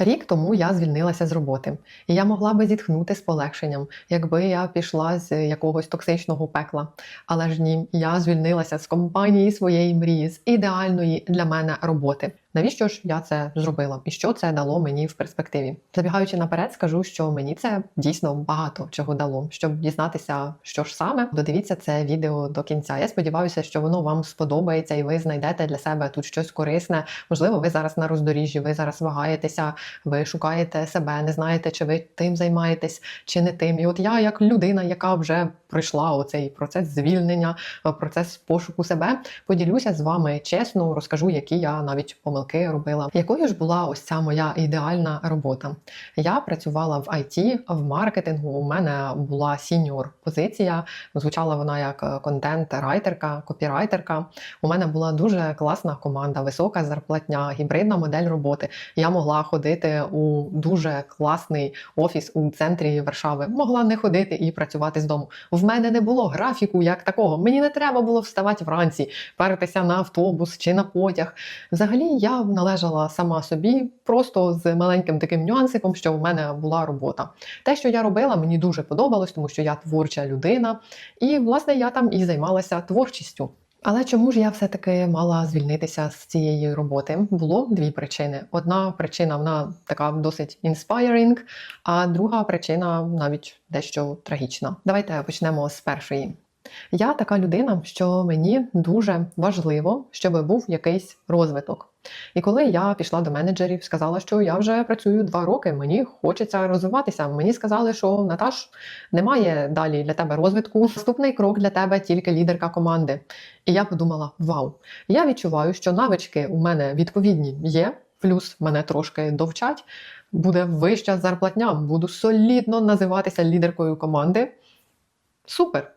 Рік тому я звільнилася з роботи, і я могла би зітхнути з полегшенням, якби я пішла з якогось токсичного пекла. Але ж ні, я звільнилася з компанії своєї мрії, з ідеальної для мене роботи. Навіщо ж я це зробила? І що це дало мені в перспективі? Забігаючи наперед, скажу, що мені це дійсно багато чого дало. Щоб дізнатися, що ж саме, додивіться це відео до кінця. Я сподіваюся, що воно вам сподобається, і ви знайдете для себе тут щось корисне. Можливо, ви зараз на роздоріжжі, ви зараз вагаєтеся, ви шукаєте себе, не знаєте, чи ви тим займаєтесь, чи не тим. І от я, як людина, яка вже пройшла оцей процес звільнення, процес пошуку себе, поділюся з вами чесно, розкажу, які я навіть помилки робила. Якою ж була ось ця моя ідеальна робота? Я працювала в IT, в маркетингу. У мене була сіньор позиція. Звучала вона як контент-райтерка, копірайтерка. У мене була дуже класна команда, висока зарплатня, гібридна модель роботи. Я могла ходити у дуже класний офіс у центрі Варшави. Могла не ходити і працювати з дому. В мене не було графіку як такого. Мені не треба було вставати вранці, перетися на автобус чи на потяг. Взагалі, я належала сама собі, просто з маленьким таким нюансиком, що в мене була робота. Те, що я робила, мені дуже подобалось, тому що я творча людина, і власне я там і займалася творчістю. Але чому ж я все-таки мала звільнитися з цієї роботи? Було дві причини. Одна причина вона така досить inspiring, а друга причина навіть дещо трагічна. Давайте почнемо з першої. Я така людина, що мені дуже важливо, щоб був якийсь розвиток. І коли я пішла до менеджерів, сказала, що я вже працюю два роки, мені хочеться розвиватися. Мені сказали, що Наташ немає далі для тебе розвитку. Наступний крок для тебе тільки лідерка команди. І я подумала: вау! Я відчуваю, що навички у мене відповідні є, плюс мене трошки довчать. Буде вища зарплатня, буду солідно називатися лідеркою команди. Супер!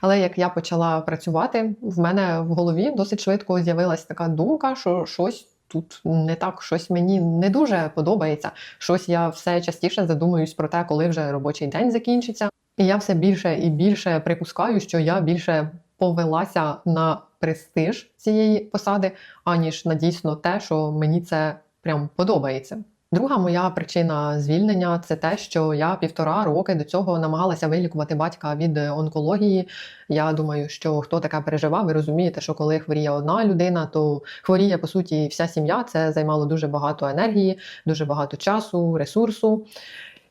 Але як я почала працювати, в мене в голові досить швидко з'явилась така думка, що щось тут не так, щось мені не дуже подобається. Щось я все частіше задумуюсь про те, коли вже робочий день закінчиться. І я все більше і більше припускаю, що я більше повелася на престиж цієї посади, аніж на дійсно те, що мені це прям подобається. Друга моя причина звільнення це те, що я півтора роки до цього намагалася вилікувати батька від онкології. Я думаю, що хто таке переживав, ви розумієте, що коли хворіє одна людина, то хворіє по суті вся сім'я. Це займало дуже багато енергії, дуже багато часу, ресурсу.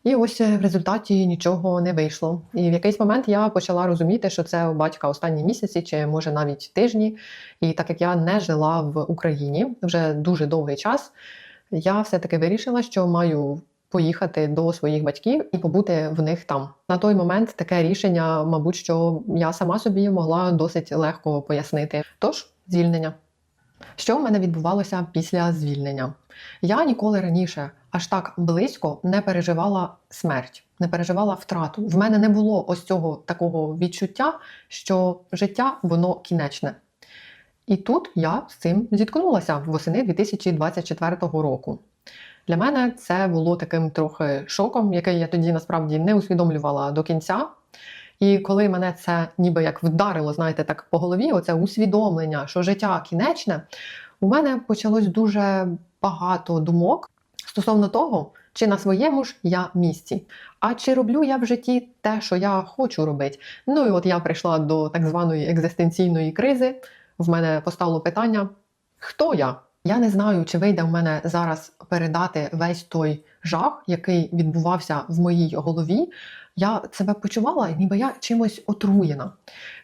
І ось в результаті нічого не вийшло. І в якийсь момент я почала розуміти, що це у батька останні місяці, чи може навіть тижні. І так як я не жила в Україні вже дуже довгий час я все-таки вирішила, що маю поїхати до своїх батьків і побути в них там. На той момент таке рішення, мабуть, що я сама собі могла досить легко пояснити. Тож, звільнення. Що в мене відбувалося після звільнення? Я ніколи раніше аж так близько не переживала смерть, не переживала втрату. В мене не було ось цього такого відчуття, що життя воно кінечне. І тут я з цим зіткнулася восени 2024 року. Для мене це було таким трохи шоком, який я тоді насправді не усвідомлювала до кінця. І коли мене це ніби як вдарило, знаєте, так по голові, оце усвідомлення, що життя кінечне, у мене почалось дуже багато думок стосовно того, чи на своєму ж я місці, а чи роблю я в житті те, що я хочу робити. Ну і от я прийшла до так званої екзистенційної кризи в мене постало питання: хто я? Я не знаю, чи вийде в мене зараз передати весь той жах, який відбувався в моїй голові. Я себе почувала, ніби я чимось отруєна.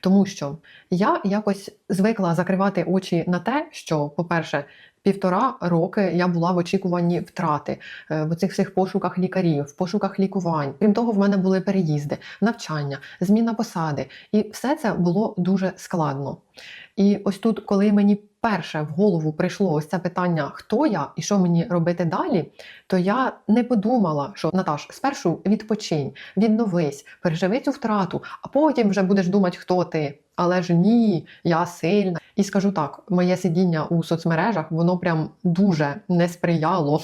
Тому що я якось звикла закривати очі на те, що, по-перше, півтора роки я була в очікуванні втрати е, в цих всіх пошуках лікарів, в пошуках лікувань. Крім того, в мене були переїзди, навчання, зміна посади, і все це було дуже складно. І ось тут, коли мені перше в голову прийшло ось це питання, хто я і що мені робити далі, то я не подумала, що Наташ, спершу відпочинь, відновись, переживи цю втрату, а потім вже будеш думати, хто ти. Але ж ні, я сильна. І скажу так: моє сидіння у соцмережах воно прям дуже не сприяло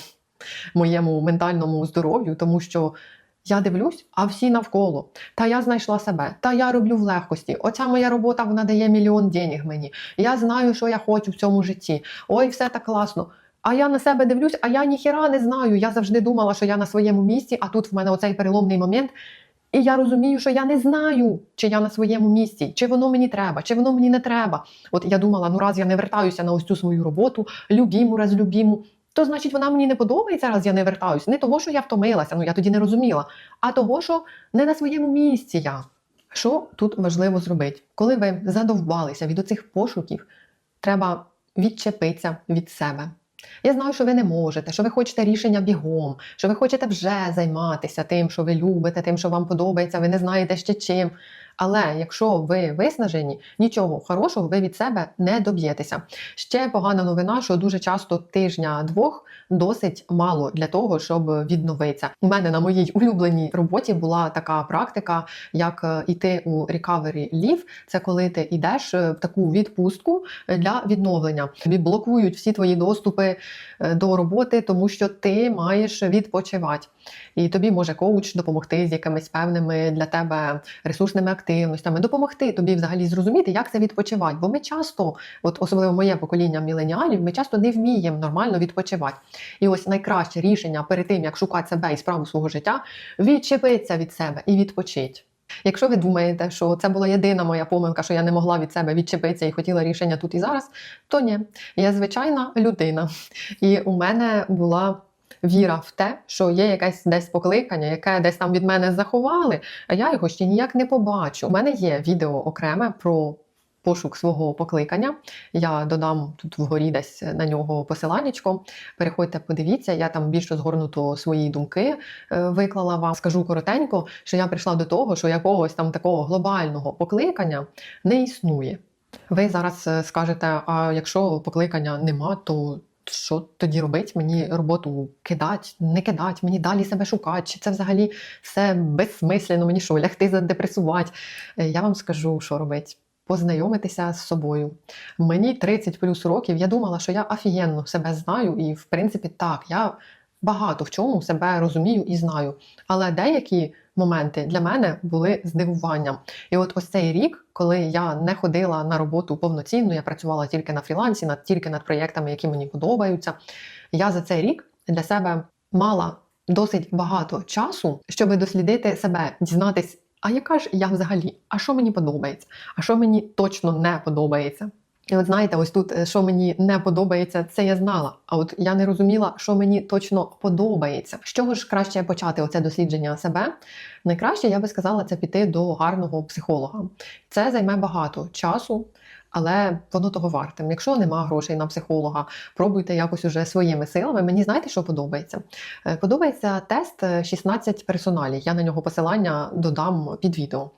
моєму ментальному здоров'ю, тому що я дивлюсь, а всі навколо. Та я знайшла себе, та я роблю в легкості. Оця моя робота вона дає мільйон денег мені. Я знаю, що я хочу в цьому житті. Ой, все так класно. А я на себе дивлюсь, а я ніхіра не знаю. Я завжди думала, що я на своєму місці, а тут в мене оцей переломний момент. І я розумію, що я не знаю, чи я на своєму місці, чи воно мені треба, чи воно мені не треба. От я думала, ну раз я не вертаюся на ось цю свою роботу, любіму, раз любіму, то значить вона мені не подобається, раз я не вертаюся. Не того, що я втомилася, ну я тоді не розуміла, а того, що не на своєму місці я. Що тут важливо зробити? Коли ви задовбалися від оцих пошуків, треба відчепитися від себе. Я знаю, що ви не можете, що ви хочете рішення бігом, що ви хочете вже займатися тим, що ви любите, тим, що вам подобається, ви не знаєте ще чим. Але якщо ви виснажені, нічого хорошого ви від себе не доб'єтеся. Ще погана новина, що дуже часто тижня-двох досить мало для того, щоб відновитися. У мене на моїй улюбленій роботі була така практика, як е, іти у recovery leave. Це коли ти йдеш е, в таку відпустку для відновлення. Тобі блокують всі твої доступи е, до роботи, тому що ти маєш відпочивати. І тобі може коуч допомогти з якимись певними для тебе ресурсними активностями, допомогти тобі взагалі зрозуміти, як це відпочивати. Бо ми часто, от особливо моє покоління міленіалів, ми часто не вміємо нормально відпочивати. І ось найкраще рішення перед тим, як шукати себе і справу свого життя, відчепитися від себе і відпочити. Якщо ви думаєте, що це була єдина моя помилка, що я не могла від себе відчепитися і хотіла рішення тут і зараз, то ні, я звичайна людина, і у мене була. Віра в те, що є якесь десь покликання, яке десь там від мене заховали, а я його ще ніяк не побачу. У мене є відео окреме про пошук свого покликання. Я додам тут вгорі десь на нього посиланнячко. Переходьте, подивіться, я там більше згорнуто свої думки е, виклала вам. Скажу коротенько, що я прийшла до того, що якогось там такого глобального покликання не існує. Ви зараз е, скажете: а якщо покликання нема, то що тоді робити? Мені роботу кидать, не кидать, мені далі себе шукати, чи це взагалі все безсмислено, мені що, лягти задепресувати? Е, Я вам скажу, що робити. Познайомитися з собою. Мені 30 плюс років. Я думала, що я офігенно себе знаю, і в принципі так, я багато в чому себе розумію і знаю. Але деякі моменти для мене були здивуванням. І от ось цей рік, коли я не ходила на роботу повноцінно, я працювала тільки на фрілансі, над тільки над проєктами, які мені подобаються. Я за цей рік для себе мала досить багато часу, щоб дослідити себе, дізнатись. А яка ж я взагалі? А що мені подобається? А що мені точно не подобається? І от знаєте, ось тут, е, що мені не подобається, це я знала. А от я не розуміла, що мені точно подобається. З чого ж краще почати оце дослідження себе? Найкраще, я би сказала, це піти до гарного психолога. Це займе багато часу. Але воно того варте. Якщо нема грошей на психолога, пробуйте якось уже своїми силами. Мені знаєте, що подобається? Е, Подобається тест е, 16 персоналій. Я на нього посилання додам під відео.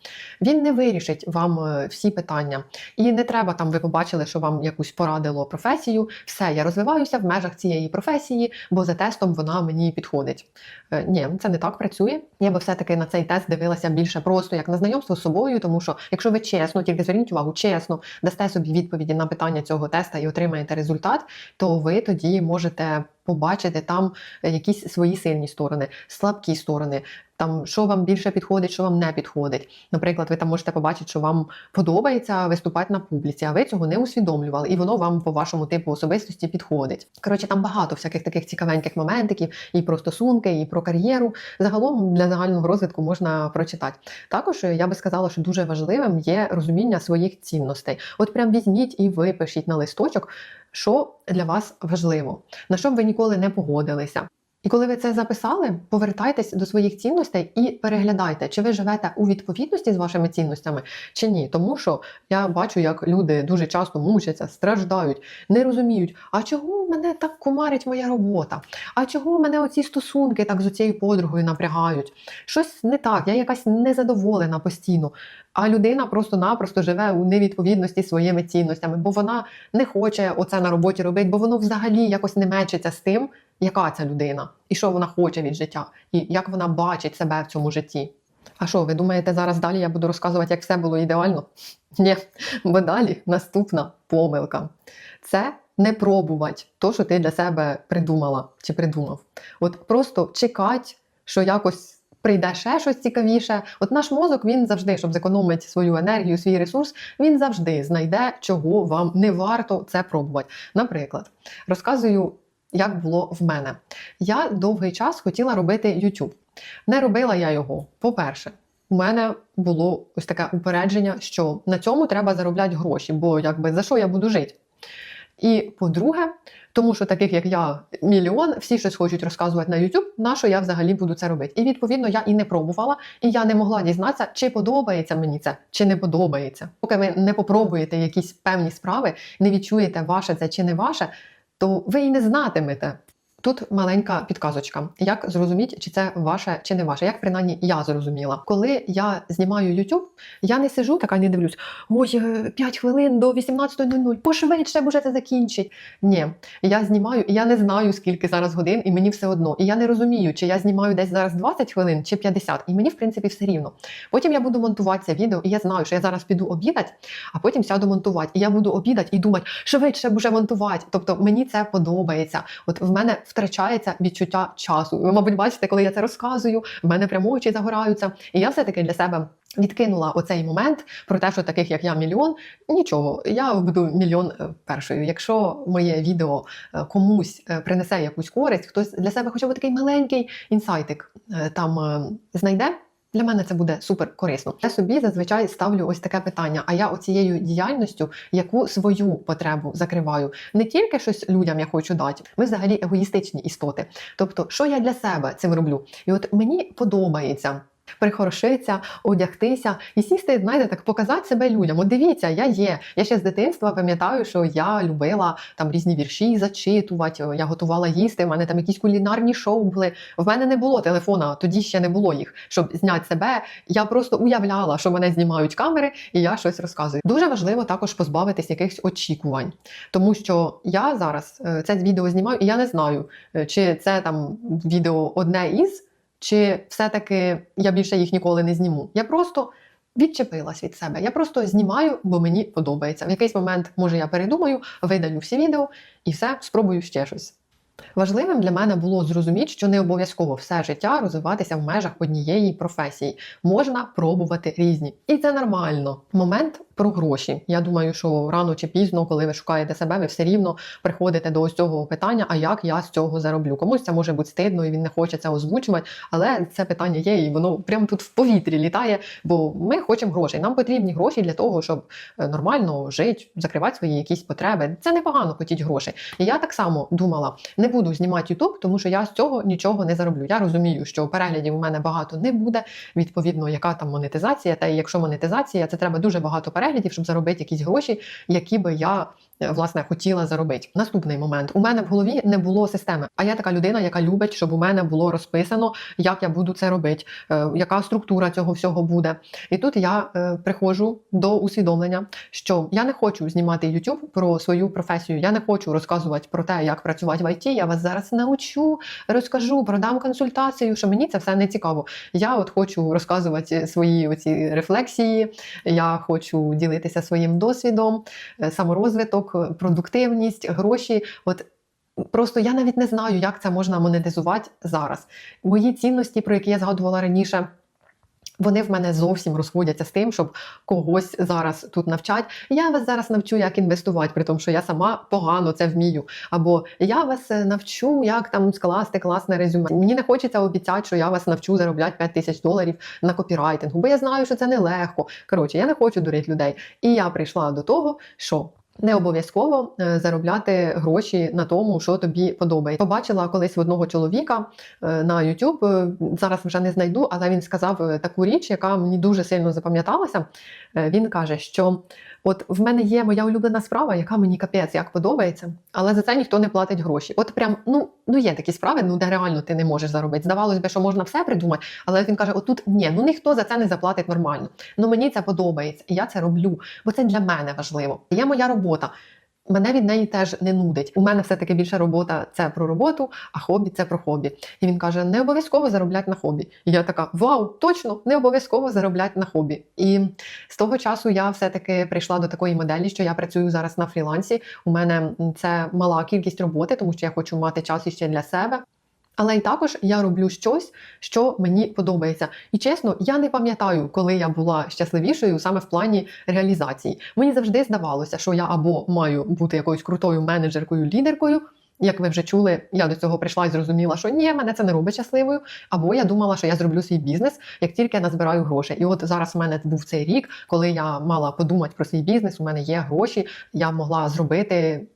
Він не вирішить вам е, всі питання. І не треба там, ви побачили, що вам якусь порадило професію. Все, я розвиваюся в межах цієї професії, бо за тестом вона мені підходить. Е, Ні, це не так працює. Я би все-таки на цей тест дивилася більше просто як на знайомство з собою, тому що якщо ви чесно, тільки зверніть увагу, чесно дасте собі відповіді на питання цього теста і отримаєте результат, то ви тоді можете побачити там якісь свої сильні сторони, слабкі сторони. Там що вам більше підходить, що вам не підходить. Наприклад, ви там можете побачити, що вам подобається виступати на публіці, а ви цього не усвідомлювали, і воно вам по вашому типу особистості підходить. Коротше, там багато всяких таких цікавеньких моментиків, і про стосунки, і про кар'єру. Загалом для загального розвитку можна прочитати. Також я би сказала, що дуже важливим є розуміння своїх цінностей. От прям візьміть і випишіть на листочок, що для вас важливо, на що б ви ніколи не погодилися. І коли ви це записали, повертайтесь до своїх цінностей і переглядайте, чи ви живете у відповідності з вашими цінностями, чи ні. Тому що я бачу, як люди дуже часто мучаться, страждають, не розуміють, а чого мене так кумарить моя робота? А чого мене оці стосунки так з цією подругою напрягають? Щось не так, я якась незадоволена постійно. А людина просто-напросто живе у невідповідності своїми цінностями, бо вона не хоче оце на роботі робити, бо воно взагалі якось не мечиться з тим, яка ця людина, і що вона хоче від життя, і як вона бачить себе в цьому житті. А що, ви думаєте, зараз далі я буду розказувати, як все було ідеально? Ні, бо далі наступна помилка. Це не пробувати то, що ти для себе придумала чи придумав. От просто чекати, що якось. Прийде ще щось цікавіше. От наш мозок він завжди, щоб зекономити свою енергію, свій ресурс, він завжди знайде, чого вам не варто це пробувати. Наприклад, розказую як було в мене. Я довгий час хотіла робити YouTube. Не робила я його. По-перше, у мене було ось таке упередження, що на цьому треба заробляти гроші, бо якби за що я буду жити? І по-друге, тому що таких як я мільйон, всі щось хочуть розказувати на YouTube, на що я взагалі буду це робити. І відповідно я і не пробувала, і я не могла дізнатися, чи подобається мені це, чи не подобається. Поки ви не попробуєте якісь певні справи, не відчуєте, ваше це чи не ваше, то ви і не знатимете. Тут маленька підказочка, як зрозуміти, чи це ваше чи не ваше. Як принаймні я зрозуміла, коли я знімаю YouTube, я не сижу, така не дивлюсь. Ой, 5 хвилин до 18.00, пошвидше вже це закінчить. Ні, я знімаю, і я не знаю, скільки зараз годин, і мені все одно. І я не розумію, чи я знімаю десь зараз 20 хвилин чи 50, і мені в принципі все рівно. Потім я буду монтувати це відео, і я знаю, що я зараз піду обідати, а потім сяду монтувати. І я буду обідати і думати, швидше б вже монтувати. Тобто мені це подобається. От в мене втрачається відчуття часу. Ви, мабуть, бачите, коли я це розказую, в мене прямо очі загораються. І я все-таки для себе відкинула оцей момент про те, що таких як я мільйон. Нічого, я буду мільйон е, першою. Якщо моє відео е, комусь е, принесе якусь користь, хтось для себе хоча б такий маленький інсайтик там знайде. Для мене це буде супер корисно. Я собі зазвичай ставлю ось таке питання: а я оцією діяльністю яку свою потребу закриваю? Не тільки щось людям я хочу дати, ми взагалі егоїстичні істоти. Тобто, що я для себе цим роблю? І от мені подобається. Прихорошитися, одягтися і сісти, знаєте, так показати себе людям. От дивіться, я є. Я ще з дитинства пам'ятаю, що я любила там різні вірші зачитувати. Я готувала їсти. У мене там якісь кулінарні шоу були. В мене не було телефона, тоді ще не було їх, щоб зняти себе. Я просто уявляла, що мене знімають камери, і я щось розказую. Дуже важливо також позбавитись якихось очікувань, тому що я зараз е, це відео знімаю, і я не знаю, е, чи це там відео одне із. Чи все-таки я більше їх ніколи не зніму? Я просто відчепилась від себе. Я просто знімаю, бо мені подобається. В якийсь момент, може, я передумаю, видалю всі відео і все, спробую ще щось. Важливим для мене було зрозуміти, що не обов'язково все життя розвиватися в межах однієї професії. Можна пробувати різні. І це нормально. Момент про гроші. Я думаю, що рано чи пізно, коли ви шукаєте себе, ви все рівно приходите до ось цього питання, а як я з цього зароблю? Комусь це може бути стидно, і він не хоче це озвучувати, але це питання є, і воно прямо тут в повітрі літає. Бо ми хочемо грошей. Нам потрібні гроші для того, щоб е, нормально жити, закривати свої якісь потреби. Це непогано хотіть грошей. І я так само думала, не буду знімати YouTube, тому що я з цього нічого не зароблю. Я розумію, що переглядів у мене багато не буде. Відповідно, яка там монетизація, та якщо монетизація, це треба дуже багато переглядів, щоб заробити якісь гроші, які би я. Е, Власне, хотіла заробити. Наступний момент. У мене в голові не було системи. А я така людина, яка любить, щоб у мене було розписано, як я буду це робити, е, яка структура цього всього буде. І тут я е, приходжу до усвідомлення, що я не хочу знімати YouTube про свою професію. Я не хочу розказувати про те, як працювати в ІТ. Я вас зараз научу, розкажу, продам консультацію. Що мені це все не цікаво. Я от хочу розказувати свої оці рефлексії. Я хочу ділитися своїм досвідом, саморозвиток, е, продуктивність, гроші. От Просто я навіть не знаю, як це можна монетизувати зараз. Мої цінності, про які я згадувала раніше, вони в мене зовсім розходяться з тим, щоб когось зараз тут навчать. Я вас зараз навчу, як інвестувати, при тому, що я сама погано це вмію. Або я вас е, навчу, як там скласти класне резюме. Мені не хочеться обіцяти, що я вас навчу заробляти 5 тисяч доларів на копірайтингу, бо я знаю, що це нелегко. Коротше, я не хочу дурити людей. І я прийшла до того, що. Не обов'язково е, заробляти гроші на тому, що тобі подобається. Побачила колись в одного чоловіка е, на YouTube, е, зараз вже не знайду, але він сказав таку річ, яка мені дуже сильно запам'яталася. Він каже, що от в мене є моя улюблена справа, яка мені капець як подобається, але за це ніхто не платить гроші. От прям ну, ну є такі справи, ну де реально ти не можеш заробити. Здавалось би, що можна все придумати, але він каже: отут ні, ну ніхто за це не заплатить нормально. Ну мені це подобається, і я це роблю, бо це для мене важливо. Є моя робота. Мене від неї теж не нудить. У мене все-таки більша робота це про роботу, а хобі це про хобі. І він каже: не обов'язково заробляти на хобі. І я така: Вау, точно, не обов'язково заробляти на хобі. І з того часу я все-таки прийшла до такої моделі, що я працюю зараз на фрілансі. У мене це мала кількість роботи, тому що я хочу мати час іще для себе. Але й також я роблю щось, що мені подобається. І чесно, я не пам'ятаю, коли я була щасливішою саме в плані реалізації. Мені завжди здавалося, що я або маю бути якоюсь крутою менеджеркою, лідеркою, Як ви вже чули, я до цього прийшла і зрозуміла, що ні, мене це не робить щасливою. Або я думала, що я зроблю свій бізнес, як тільки я назбираю гроші. І от зараз в мене був цей рік, коли я мала подумати про свій бізнес. У мене є гроші, я могла зробити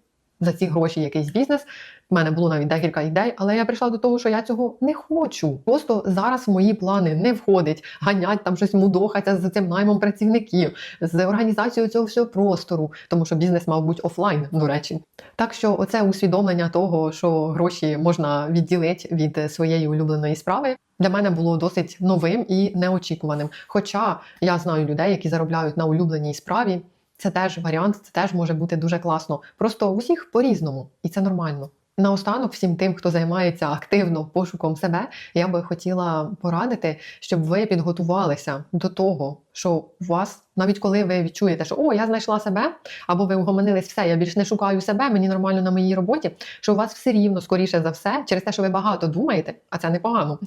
за ці гроші якийсь бізнес. У мене було навіть декілька ідей, але я прийшла до того, що я цього не хочу. Просто зараз в мої плани не входить ганять там щось мудохатися з цим наймом працівників, з організацією цього всього простору, тому що бізнес мав бути офлайн, до речі. Так що оце усвідомлення того, що гроші можна відділити від своєї улюбленої справи. Для мене було досить новим і неочікуваним. Хоча я знаю людей, які заробляють на улюбленій справі, це теж варіант, це теж може бути дуже класно. Просто у всіх по-різному, і це нормально. Наостанок, всім тим, хто займається активно пошуком себе, я би хотіла порадити, щоб ви підготувалися до того, що у вас, навіть коли ви відчуєте, що о, я знайшла себе, або ви угомонились все, я більш не шукаю себе, мені нормально на моїй роботі, що у вас все рівно, скоріше за все, через те, що ви багато думаєте, а це непогано.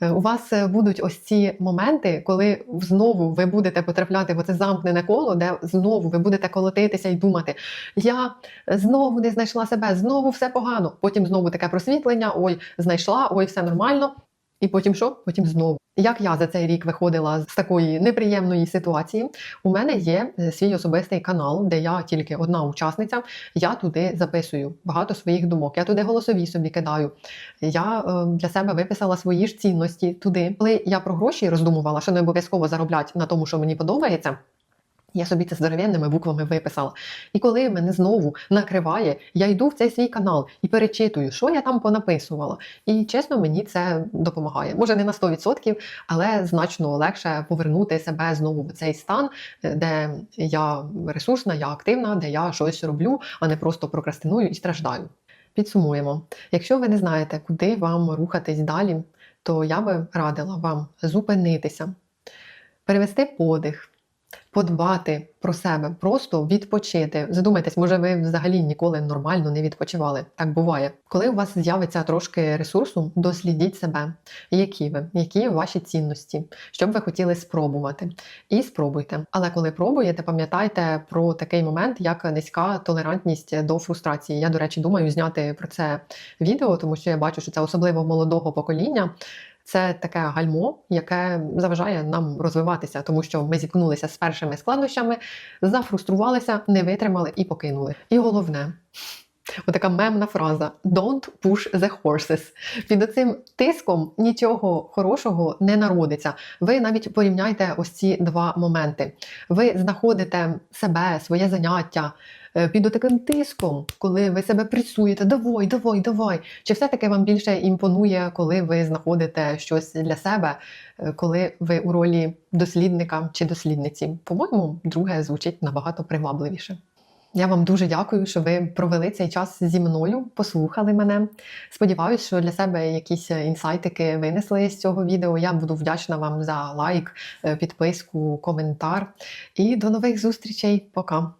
Е, У вас е, будуть ось ці моменти, коли знову ви будете потрапляти в оце замкнене коло, де знову ви будете колотитися і думати: я знову не знайшла себе, знову все погано. Потім знову таке просвітлення: ой, знайшла, ой, все нормально. І потім що? Потім знову. Як я за цей рік виходила з такої неприємної ситуації, у мене є е, свій особистий канал, де я тільки одна учасниця. Я туди записую багато своїх думок. Я туди голосові собі кидаю. Я е, для себе виписала свої ж цінності туди. Коли я про гроші роздумувала, що не обов'язково заробляти на тому, що мені подобається. Я собі це здоровенними буквами виписала. І коли мене знову накриває, я йду в цей свій канал і перечитую, що я там понаписувала. І чесно, мені це допомагає. Може, не на 100%, але значно легше повернути себе знову в цей стан, е, де я ресурсна, я активна, де я щось роблю, а не просто прокрастиную і страждаю. Підсумуємо: якщо ви не знаєте, куди вам рухатись далі, то я би радила вам зупинитися, перевести подих подбати про себе, просто відпочити. Задумайтесь, може, ви взагалі ніколи нормально не відпочивали. Так буває. Коли у вас з'явиться трошки ресурсу, дослідіть себе, які ви, які ваші цінності, що б ви хотіли спробувати. І спробуйте. Але коли пробуєте, пам'ятайте про такий момент, як низька толерантність до фрустрації. Я, до речі, думаю зняти про це відео, тому що я бачу, що це особливо молодого покоління. Це таке гальмо, яке заважає нам розвиватися, тому що ми зіткнулися з першими складнощами, зафруструвалися, не витримали і покинули. І головне. Отака мемна фраза Don't push the horses. Під цим тиском нічого хорошого не народиться. Ви навіть порівняйте ось ці два моменти. Ви знаходите себе, своє заняття е, під таким тиском, коли ви себе пресуєте, давай, давай, давай. Чи все-таки вам більше імпонує, коли ви знаходите щось для себе, е, коли ви у ролі дослідника чи дослідниці? По-моєму, друге звучить набагато привабливіше. Я вам дуже дякую, що ви провели цей час зі мною, послухали мене. Сподіваюсь, що для себе якісь інсайтики винесли з цього відео. Я буду вдячна вам за лайк, е, підписку, коментар. І до нових зустрічей. Пока!